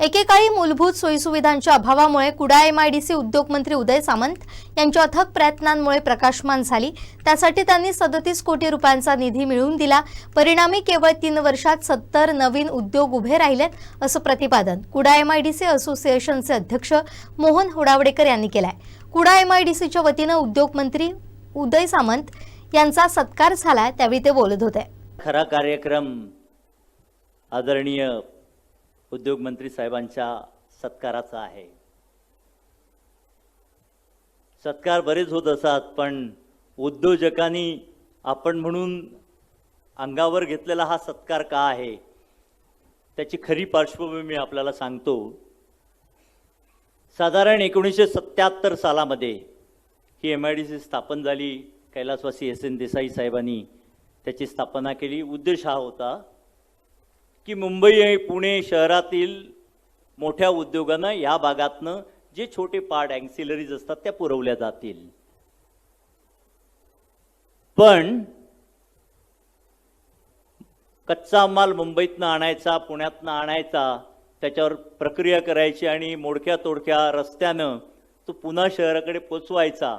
एकेकाळी मूलभूत सोयीसुविधांच्या अभावामुळे कुडा एमआयडीसी सी उद्योगमंत्री उदय सामंत यांच्या अथक प्रयत्नांमुळे प्रकाशमान झाली. त्यासाठी त्यांनी सदतीस कोटी रुपयांचा निधी मिळवून दिला. परिणामी केवळ तीन वर्षात सत्तर नवीन उद्योग उभे राहिलेत असं प्रतिपादन कुडा एमआयडीसी असोसिएशनचे अध्यक्ष मोहन होडावडेकर यांनी केलाय. कुडा एमआयडीसीच्या वतीनं उद्योगमंत्री उदय सामंत यांचा सत्कार झालाय त्यावेळी ते बोलत होते. खरा कार्यक्रम आदरणीय उद्योगमंत्री साहेबांच्या सत्काराचा आहे. सत्कार बरेच होत असतात पण उद्योजकांनी आपण म्हणून अंगावर घेतलेला हा सत्कार का आहे? त्याची खरी पार्श्वभूमी मी आपल्याला सांगतो. साधारण एकोणीसशे सत्याहत्तर सालामध्ये ही एम आय डी सी स्थापन झाली. कैलासवासी एस एन देसाई साहेबांनी त्याची स्थापना केली. उद्देश हा होता की मुंबई पुणे शहरातील मोठ्या उद्योगांना या भागातनं जे छोटे पार्ट अँक्सिलरीज असतात त्या पुरवल्या जातील. पण कच्चा माल मुंबईतनं आणायचा पुण्यातनं आणायचा त्याच्यावर प्रक्रिया करायची आणि मोडक्या तोडक्या रस्त्यानं तो पुन्हा शहराकडे पोचवायचा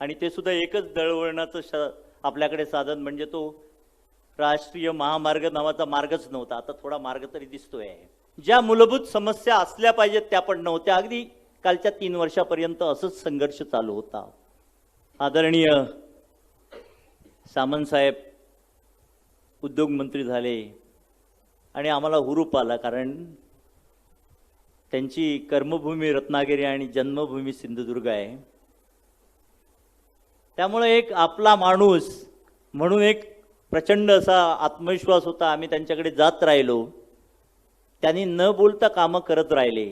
आणि ते सुद्धा एकच दळवळणाचं श आपल्याकडे साधन म्हणजे तो राष्ट्रीय महामार्ग नावाचा मार्गच नव्हता. आता थोडा मार्ग तरी दिसतोय. ज्या मूलभूत समस्या असल्या पाहिजेत त्या पण नव्हत्या. अगदी कालच्या तीन वर्षापर्यंत असंच संघर्ष चालू होता. आदरणीय सामंतसाहेब उद्योगमंत्री झाले आणि आम्हाला हुरूप आला कारण त्यांची कर्मभूमी रत्नागिरी आणि जन्मभूमी सिंधुदुर्ग आहे. त्यामुळे एक आपला माणूस म्हणून एक प्रचंड असा आत्मविश्वास होता. आम्ही त्यांच्याकडे जात राहिलो. त्यांनी न बोलता कामं करत राहिले.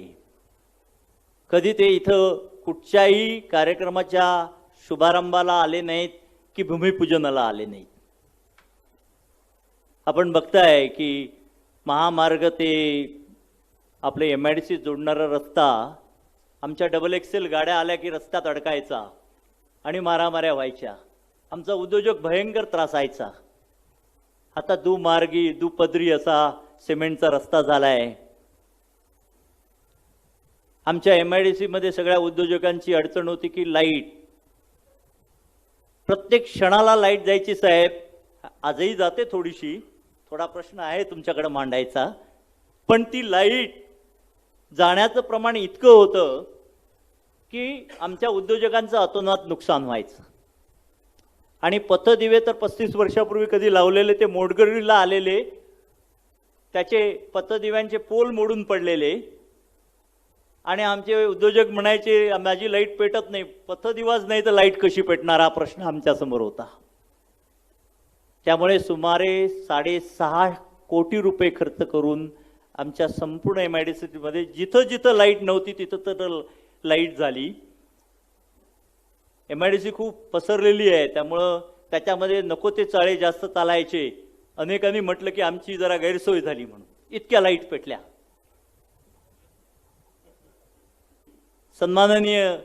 कधी ते इथं कुठच्याही कार्यक्रमाच्या शुभारंभाला आले नाहीत की भूमिपूजनाला आले नाहीत. आपण बघताय की महामार्ग ते आपले एम आय डी सी जोडणारा रस्ता आमच्या डबल एक्सेल गाड्या आल्या की रस्त्यात अडकायचा आणि मारामाऱ्या व्हायच्या. आमचा उद्योजक भयंकर त्रासायचा आता दुमार्गी दुपदरी असा सिमेंटचा रस्ता झालाय. आमच्या एम आय डी सीमध्ये सगळ्या उद्योजकांची अडचण होती की लाइट. प्रत्येक क्षणाला लाइट जायची साहेब. आजही जाते थोडीशी. थोडा प्रश्न आहे तुमच्याकडे मांडायचा. पण ती लाइट जाण्याचं प्रमाण इतकं होतं की आमच्या उद्योजकांचं अतोनात नुकसान व्हायचं. आणि पथदिवे तर पस्तीस वर्षापूर्वी कधी लावलेले ते मोडगरीला आलेले त्याचे पथदिव्यांचे पोल मोडून पडलेले. आणि आमचे उद्योजक म्हणायचे माझी लाइट पेटत नाही पथदिवाच नाही तर लाइट कशी पेटणार? हा प्रश्न आमच्यासमोर होता. त्यामुळे सुमारे साडेसहा कोटी रुपये खर्च करून आमच्या संपूर्ण एम आय डी सीमध्ये जिथं जिथं लाइट नव्हती तिथं तर लाइट झाली. एम आय डी सी खूप पसरलेली आहे त्यामुळं त्याच्यामध्ये नको ते चाळे जास्त चालायचे. अनेकांनी म्हटलं की आमची जरा गैरसोय झाली म्हणून. इतक्या लाइट पेटल्या. सन्माननीय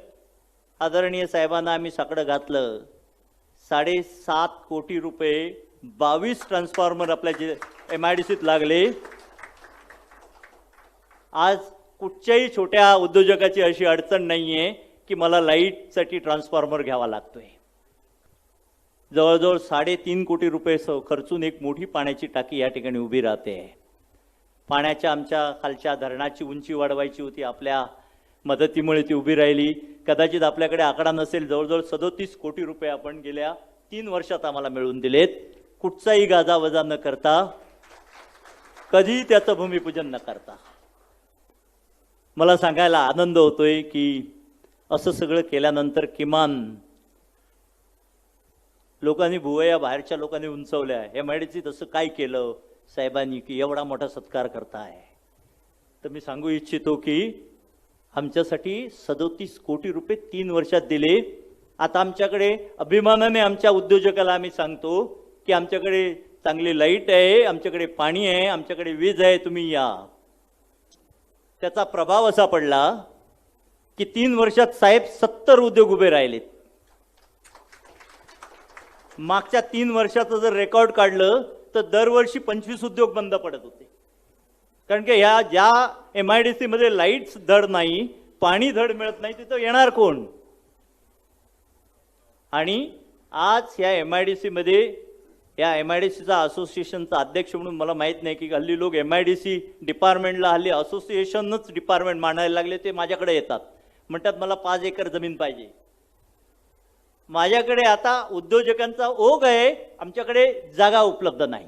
आदरणीय साहेबांना आम्ही साकडं घातलं. साडेसात कोटी रुपये बावीस ट्रान्सफॉर्मर आपल्या जे एम आय डी सीत लागले. आज कुठच्याही छोट्या उद्योजकाची अशी अडचण नाही आहे की मला लाईटसाठी ट्रान्सफॉर्मर घ्यावा लागतोय. जवळजवळ साडेतीन कोटी रुपये स खर्चून एक मोठी पाण्याची टाकी या ठिकाणी उभी राहते. पाण्याच्या आमच्या खालच्या धरणाची उंची वाढवायची होती आपल्या मदतीमुळे ती उभी राहिली. कदाचित आपल्याकडे आकडा नसेल जवळजवळ सदोतीस कोटी रुपये आपण गेल्या तीन वर्षात आम्हाला मिळवून दिलेत. कुठचाही गाजावजा न करता कधीही त्याचं भूमिपूजन न करता. मला सांगायला आनंद होतोय की असं सगळं केल्यानंतर किमान लोकांनी भुवया बाहेरच्या लोकांनी उंचवल्या. एम आय तसं काय केलं? साहेबांनी की एवढा मोठा सत्कार करताय. तर मी सांगू इच्छितो की आमच्यासाठी सदोतीस कोटी रुपये तीन वर्षात दिले. आता आमच्याकडे अभिमानाने आमच्या उद्योजकाला आम्ही सांगतो की आमच्याकडे चांगली लाइट आहे आमच्याकडे पाणी आहे आमच्याकडे वीज आहे तुम्ही या. त्याचा प्रभाव असा पडला की तीन वर्षात साहेब सत्तर उद्योग उभे राहिलेत मागच्या तीन वर्षाचं जर रेकॉर्ड काढलं तर दरवर्षी पंचवीस उद्योग बंद पडत होते. कारण की ह्या ज्या एम आय डी सीमध्ये लाईट्स धड नाही पाणी धड मिळत नाही तिथं येणार कोण? आणि आज ह्या एम आय डी सीमध्ये या एम आय डी सीचा असोसिएशनचा अध्यक्ष म्हणून मला माहीत नाही की हल्ली लोक एम आय डी सी डिपार्टमेंटला हल्ली असोसिएशनच डिपार्टमेंट मांडायला लागले ते माझ्याकडे येतात. म्हणतात मला पाच एकर जमीन पाहिजे. माझ्याकडे आता उद्योजकांचा ओघ आहे आमच्याकडे जागा उपलब्ध नाही.